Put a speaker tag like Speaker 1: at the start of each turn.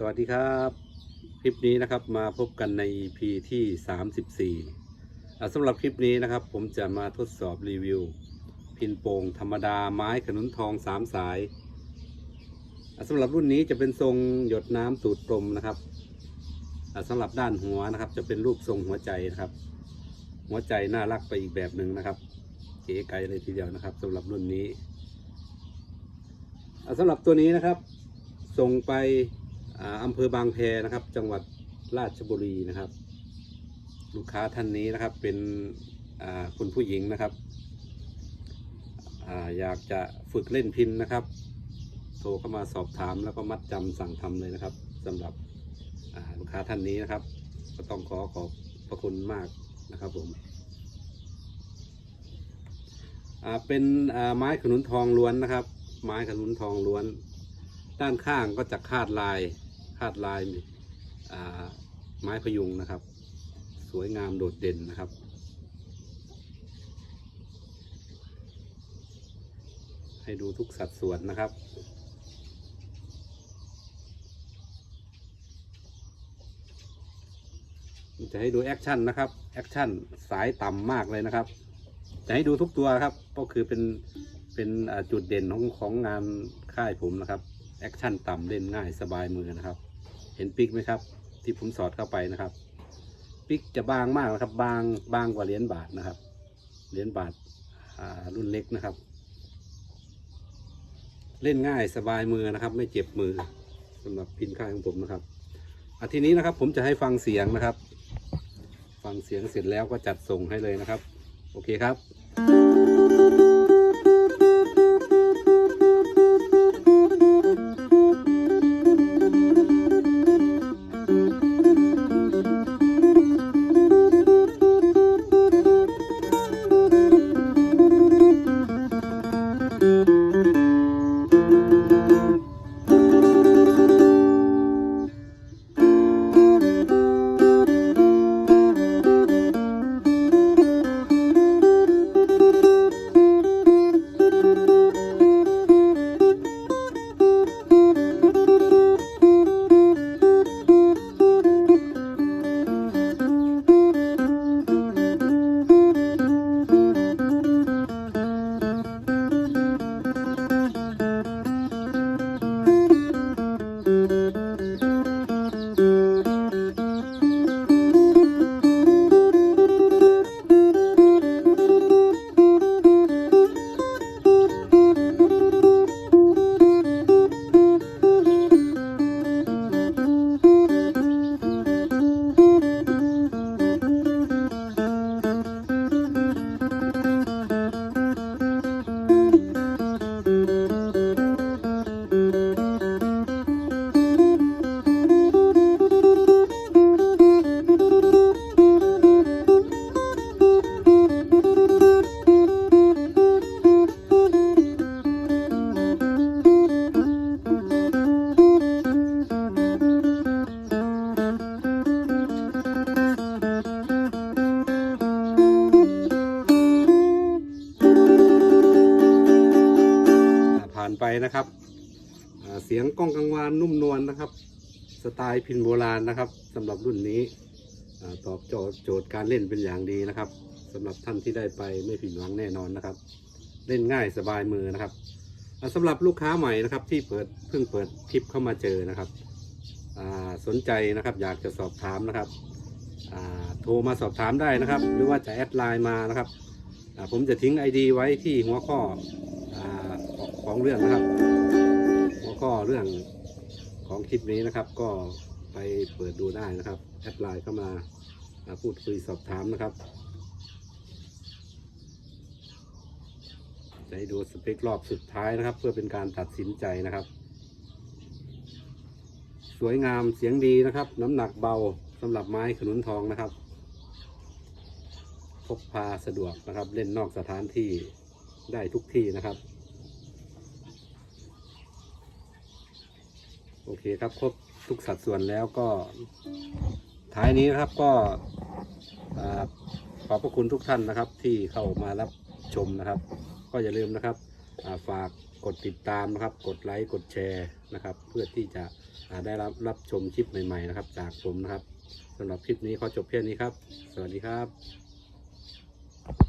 Speaker 1: สวัสดีครับ คลิปนี้นะครับมาพบกันใน EP ที่ 34อ่าสำหรับคลิปนี้นะครับ ผมจะมาทดสอบรีวิว พินโป่งธรรมดาไม้ขนุนทอง 3 สายอ่าสำหรับรุ่นนี้จะเป็นทรงหยดน้ำสูตรกลมนะครับอ่าสำหรับด้านหัวนะครับ จะเป็นรูปทรงหัวใจนะครับ หัวใจน่ารักไปอีกแบบหนึ่งนะครับ เก๋ไก๋เลยทีเดียวนะครับสำหรับรุ่นนี้อ่าสำหรับตัวนี้นะครับ ส่งไป อ่าอำเภอบางแพนะครับ จังหวัดราชบุรีนะครับ ลูกค้าท่านนี้นะครับเป็นคุณผู้หญิงนะครับออยากจะฝึกเล่นพินนะครับ โทรเข้ามาสอบถามแล้วก็มัดจำสั่งทำเลยนะครับสำหรับลูกค้าท่านนี้นะครับ ก็ต้องขอขอบพระคุณมากนะครับผมเป็นไม้ขนุนทองล้วนนะครับ ไม้ขนุนทองล้วน ด้านข้างก็จะคาดลาย คาดลายไม้พยุงนะครับ สวยงามโดดเด่นนะครับ ให้ดูทุกสัดส่วนนะครับจะให้ดูแอคชั่นนะครับแอคชั่นสายต่ำมากเลยนะครับจะให้ดูทุกตัวครับก็คือเป็นเป็นจุดเด่นของของงานค่ายผมนะครับ แอคชั่นต่ำเล่นง่ายสบายมือนะครับ เห็นปิกไหมครับ ที่ผมสอดเข้าไปนะครับ ปิกจะบางมากนะครับ บางบางกว่าเหรียญบาทนะครับ เหรียญบาทารุ่นเล็กนะครับ เล่นง่ายสบายมือนะครับ ไม่เจ็บมือสำหรับพินค่ายของผมนะครับอาทีนี้นะครับผมจะให้ฟังเสียงนะครับ ฟังเสียงเสร็จแล้วก็จัดส่งให้เลยนะครับ โอเคครับานไปนะครับเสียงกล้องกังวานนุ่มนวลนะครับ สไตล์พินโบราณนะครับสำหรับรุ่นนี้ตอบโจทย์โจทย์การเล่นเป็นอย่างดีนะครับสำหรับท่านที่ได้ไปไม่ผิดหวังแน่นอนนะครับ เล่นง่ายสบายมือนะครับสำหรับลูกค้าใหม่นะครับที่เปิดเพิ่งเปิดคลิปเข้ามาเจอนะครับสนใจนะครับอยากจะสอบถามนะครับโทรมาสอบถามได้นะครับ หรือว่าจะแอดไลน์มานะครับผมจะทิ้ง ID ไว้ที่หัวข้อ ของเรื่องนะครับ หัวข้อเรื่องของคลิปนี้นะครับ ก็ไปเปิดดูได้นะครับ แอดไลน์เข้ามาอ่าพูดคุยสอบถามนะครับจะให้ดูสเปครอบสุดท้ายนะครับ เพื่อเป็นการตัดสินใจนะครับ สวยงามเสียงดีนะครับ น้ำหนักเบาสำหรับไม้ขนุนทองนะครับ พกพาสะดวกนะครับ เล่นนอกสถานที่ได้ทุกที่นะครับ โอเคครับครบทุกสัดส่วนแล้วก็ ท้ายนี้นะครับก็ขอบพระคุณทุกท่านนะครับ ที่เข้ามารับชมนะครับ ก็อย่าลืมนะครับาฝากกดติดตามนะครับ กดไลค์กดแชร์นะครับ เพื่อที่จะได้รับรับชมคลิปใหม่ๆนะครับ จากผมนะครับสำหรับคลิปนี้ขอจบเพียงนี้ครับ สวัสดีครับ